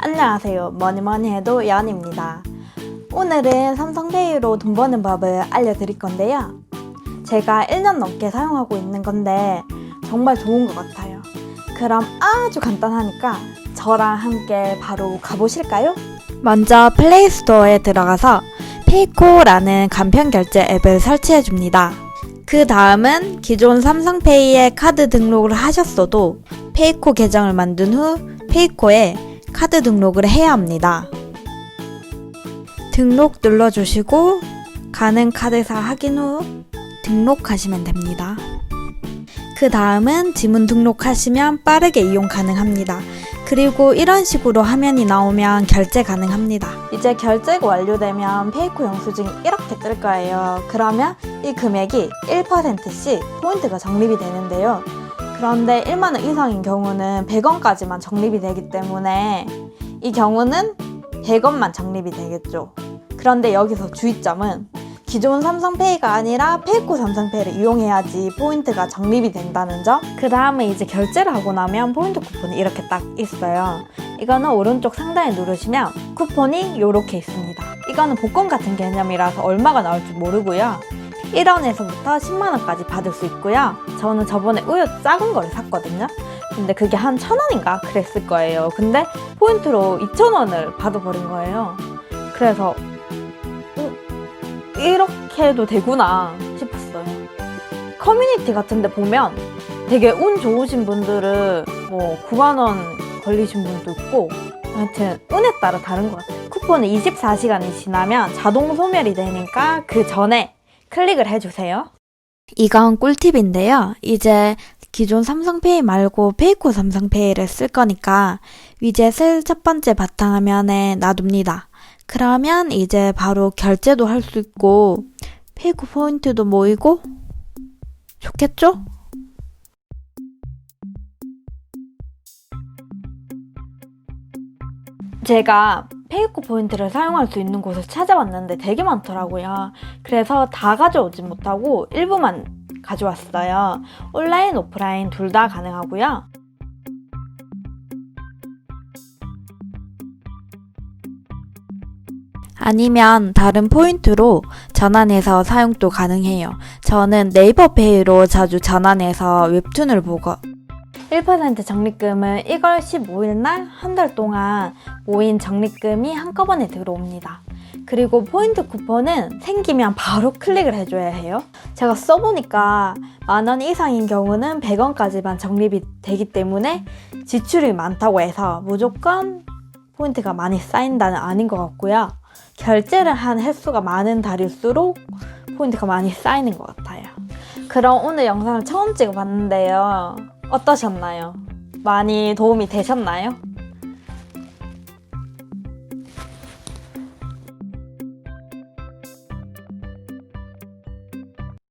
안녕하세요. 뭐니 뭐니 해도 연입니다. 오늘은 삼성페이로 돈 버는 법을 알려드릴 건데요. 제가 1년 넘게 사용하고 있는 건데 정말 좋은 것 같아요. 그럼 아주 간단하니까 저랑 함께 바로 가보실까요? 먼저 플레이스토어에 들어가서 페이코라는 간편 결제 앱을 설치해 줍니다. 그 다음은 기존 삼성페이에 카드 등록을 하셨어도 페이코 계정을 만든 후 페이코에 카드 등록을 해야 합니다. 등록 눌러주시고 가는 카드사 확인 후 등록하시면 됩니다. 그 다음은 지문 등록하시면 빠르게 이용 가능합니다. 그리고 이런 식으로 화면이 나오면 결제 가능합니다. 이제 결제가 완료되면 페이코 영수증이 이렇게 뜰 거예요. 그러면 이 금액이 1%씩 포인트가 적립이 되는데요. 그런데 1만원 이상인 경우는 100원까지만 적립이 되기 때문에 이 경우는 100원만 적립이 되겠죠. 그런데 여기서 주의점은 기존 삼성페이가 아니라 페이코 삼성페이를 이용해야지 포인트가 적립이 된다는 점. 그 다음에 이제 결제를 하고 나면 포인트 쿠폰이 이렇게 딱 있어요. 이거는 오른쪽 상단에 누르시면 쿠폰이 이렇게 있습니다. 이거는 복권 같은 개념이라서 얼마가 나올지 모르고요. 1원에서부터 10만원까지 받을 수 있고요. 저는 저번에 우유 작은 거를 샀거든요. 근데 그게 한 1000원인가 그랬을 거예요. 근데 포인트로 2000원을 받아버린 거예요. 그래서 어, 이렇게 해도 되구나 싶었어요. 커뮤니티 같은 데 보면 되게 운 좋으신 분들은 뭐 9만원 걸리신 분도 있고 하여튼 운에 따라 다른 것 같아요. 쿠폰은 24시간이 지나면 자동 소멸이 되니까 그 전에 클릭을 해주세요. 이건 꿀팁인데요. 이제 기존 삼성페이 말고 페이코 삼성페이를 쓸 거니까 위젯을 첫 번째 바탕화면에 놔둡니다. 그러면 이제 바로 결제도 할 수 있고 페이코 포인트도 모이고 좋겠죠? 제가 페이코 포인트를 사용할 수 있는 곳을 찾아봤는데 되게 많더라고요. 그래서 다 가져오지 못하고 일부만 가져왔어요. 온라인, 오프라인 둘 다 가능하고요. 아니면 다른 포인트로 전환해서 사용도 가능해요. 저는 네이버 페이로 자주 전환해서 웹툰을 보고 1% 적립금은 1월 15일 날 한 달 동안 모인 적립금이 한꺼번에 들어옵니다. 그리고 포인트 쿠폰은 생기면 바로 클릭을 해줘야 해요. 제가 써보니까 만 원 이상인 경우는 100원까지만 적립이 되기 때문에 지출이 많다고 해서 무조건 포인트가 많이 쌓인다는 아닌 것 같고요. 결제를 한 횟수가 많은 달일수록 포인트가 많이 쌓이는 것 같아요. 그럼 오늘 영상을 처음 찍어봤는데요. 어떠셨나요? 많이 도움이 되셨나요?